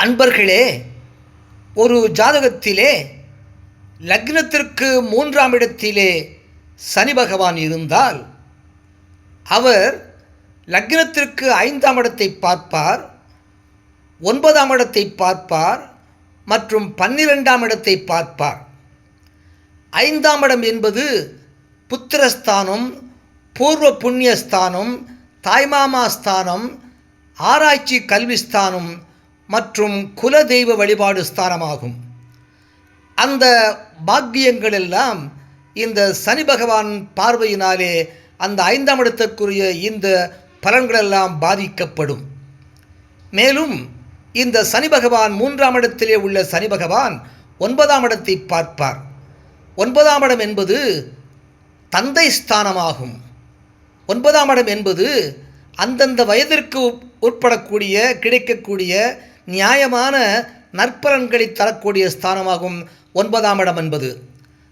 அன்பர்களே ஒரு ஜாதகத்திலே லக்னத்திற்கு மூன்றாம் இடத்திலே சனி பகவான் இருந்தால் அவர் லக்னத்திற்கு ஐந்தாம் இடத்தை பார்ப்பார் ஒன்பதாம் இடத்தை பார்ப்பார் மற்றும் பன்னிரெண்டாம் இடத்தை பார்ப்பார். ஐந்தாம் இடம் என்பது புத்திரஸ்தானம் பூர்வ புண்ணியஸ்தானம் தாய்மாமா ஸ்தானம் ஆராய்ச்சி கல்விஸ்தானம் மற்றும் குலதெய்வ வழிபாடு ஸ்தானமாகும். அந்த பாக்கியங்கள் எல்லாம் இந்த சனி பகவான் பார்வையினாலே அந்த ஐந்தாம் இடத்துக்குரிய இந்த பலன்களெல்லாம் பாதிக்கப்படும். மேலும் இந்த சனி பகவான் மூன்றாம் இடத்திலே உள்ள சனி பகவான் ஒன்பதாம் இடத்தை பார்ப்பார். ஒன்பதாம் இடம் என்பது தந்தை ஸ்தானமாகும். ஒன்பதாம் இடம் என்பது அந்தந்த வயதிற்கு உட்- உட்படக்கூடிய கிடைக்கக்கூடிய நியாயமான நற்பலன்களை தரக்கூடிய ஸ்தானமாகும் ஒன்பதாம் இடம் என்பது.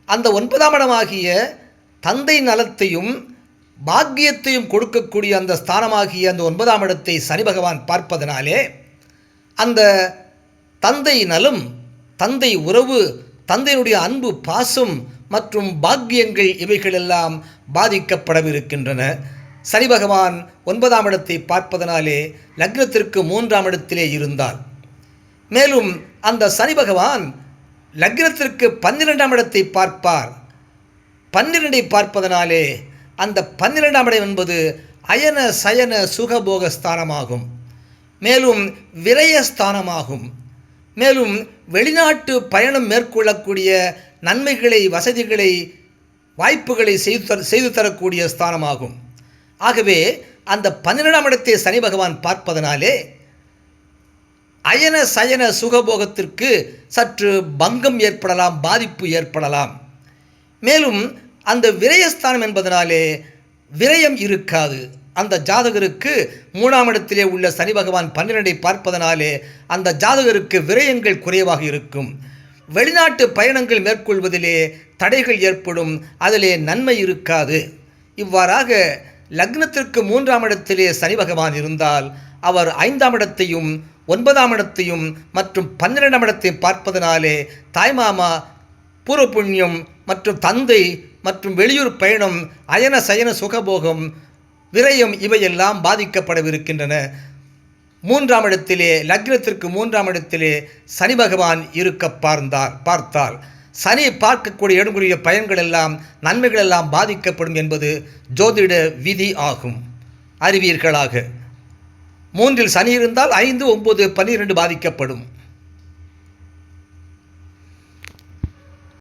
அந்த ஒன்பதாம் இடமாகிய தந்தை நலத்தையும் பாக்கியத்தையும் கொடுக்கக்கூடிய அந்த ஸ்தானமாகிய அந்த ஒன்பதாம் இடத்தை சனி பகவான் பார்ப்பதனாலே அந்த தந்தை நலம் தந்தை உறவு தந்தையினுடைய அன்பு பாசம் மற்றும் பாக்கியங்கள் இவைகளெல்லாம் பாதிக்கப்படவிருக்கின்றன. சனி பகவான் ஒன்பதாம் இடத்தை பார்ப்பதனாலே லக்னத்திற்கு மூன்றாம் இடத்திலே இருந்தால் மேலும் அந்த சனி பகவான் லக்னத்திற்கு பன்னிரெண்டாம் இடத்தை பார்ப்பார். பன்னிரெண்டை பார்ப்பதனாலே அந்த பன்னிரெண்டாம் இடம் என்பது அயன சயன சுகபோக ஸ்தானமாகும். மேலும் விரயஸ்தானமாகும் மேலும் வெளிநாட்டு பயணம் மேற்கொள்ளக்கூடிய நன்மைகளை வசதிகளை வாய்ப்புகளை செய்து தர செய்து தரக்கூடிய ஸ்தானமாகும். ஆகவே அந்த பன்னிரெண்டாம் இடத்தை சனி பகவான் பார்ப்பதனாலே அயன சயன சுகபோகத்திற்கு சற்று பங்கம் ஏற்படலாம் பாதிப்பு ஏற்படலாம். மேலும் அந்த விரயஸ்தானம் என்பதனாலே விரயம் இருக்காது. அந்த ஜாதகருக்கு மூணாம் இடத்திலே உள்ள சனி பகவான் பன்னிரெண்டை பார்ப்பதனாலே அந்த ஜாதகருக்கு விரயங்கள் குறைவாக இருக்கும். வெளிநாட்டு பயணங்கள் மேற்கொள்வதிலே தடைகள் ஏற்படும். அதிலே நன்மை இருக்காது. இவ்வாறாக லக்னத்திற்கு மூன்றாம் இடத்திலே சனி பகவான் இருந்தால் அவர் ஐந்தாம் இடத்தையும் ஒன்பதாம் இடத்தையும் மற்றும் பன்னிரெண்டாம் இடத்தையும் பார்ப்பதனாலே தாய்மாமா பூர்வ புண்ணியம் மற்றும் தந்தை மற்றும் வெளியூர் பயணம் அயன சயன சுகபோகம் விரயம் இவையெல்லாம் பாதிக்கப்படவிருக்கின்றன. மூன்றாம் இடத்திலே லக்னத்திற்கு மூன்றாம் இடத்திலே சனி பகவான் இருக்க பார்ந்தார் பார்த்தால். சனி பார்க்கக்கூடிய இடங்களுடைய பயன்கள் எல்லாம் நன்மைகள் எல்லாம் பாதிக்கப்படும் என்பது ஜோதிட விதி ஆகும். அறிவீர்களாக. மூன்றில் சனி இருந்தால் ஐந்து ஒன்பது பன்னிரெண்டு பாதிக்கப்படும்.